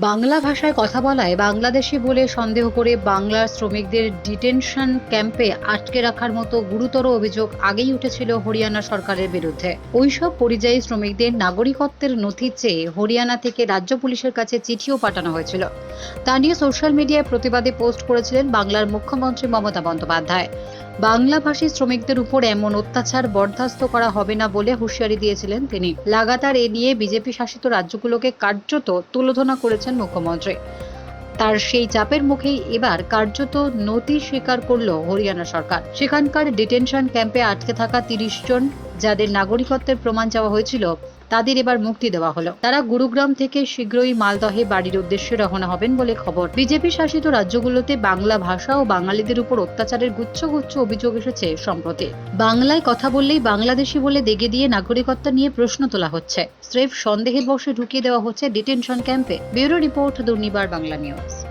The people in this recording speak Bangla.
বাংলা ভাষায় কথা বলায় বাংলাদেশি বলে সন্দেহ করে বাংলার শ্রমিকদের ডিটেনশন ক্যাম্পে আটকে রাখার মতো গুরুতর অভিযোগ আগেই উঠেছিল হরিয়ানা সরকারের বিরুদ্ধে। ওইসব পরিযায়ী শ্রমিকদের নাগরিকত্বের নথি চেয়ে হরিয়ানা থেকে রাজ্য পুলিশের কাছে চিঠিও পাঠানো হয়েছিল। তা নিয়ে সোশ্যাল মিডিয়ায় প্রতিবাদে পোস্ট করেছিলেন বাংলার মুখ্যমন্ত্রী মমতা বন্দ্যোপাধ্যায়। বাংলাভাষী শ্রমিকদের উপর এমন অত্যাচার বরদাস্ত করা হবে না বলে হুঁশিয়ারি দিয়েছিলেন তিনি। লাগাতার এ নিয়ে বিজেপি শাসিত রাজ্যগুলোকে কার্যত তুলোধনা করেছেন মুখ্যমন্ত্রী। তার সেই চাপের মুখেই এবার কার্যত নতি স্বীকার করল হরিয়ানা সরকার। সেখানকার ডিটেনশন ক্যাম্পে আটকে থাকা তিরিশ জন যাদের নাগরিকত্বের প্রমাণ চাওয়া হয়েছিল, তাদের এবার মুক্তি দেওয়া হলো। তারা গুরুগ্রাম থেকে শীঘ্রই মালদহে বাড়ির উদ্দেশ্যে রওনা হবেন বলে খবর। বিজেপি শাসিত রাজ্যগুলোতে বাংলা ভাষা ও বাঙালিদের উপর অত্যাচারের গুচ্ছ গুচ্ছ অভিযোগ এসেছে সম্প্রতি। বাংলায় কথা বললেই বাংলাদেশি বলে দেগে দিয়ে নাগরিকত্ব নিয়ে প্রশ্ন তোলা হচ্ছে। স্রেফ সন্দেহের বশে ঢুকিয়ে দেওয়া হচ্ছে ডিটেনশন ক্যাম্পে। Bureau report Durnibar Bangla news.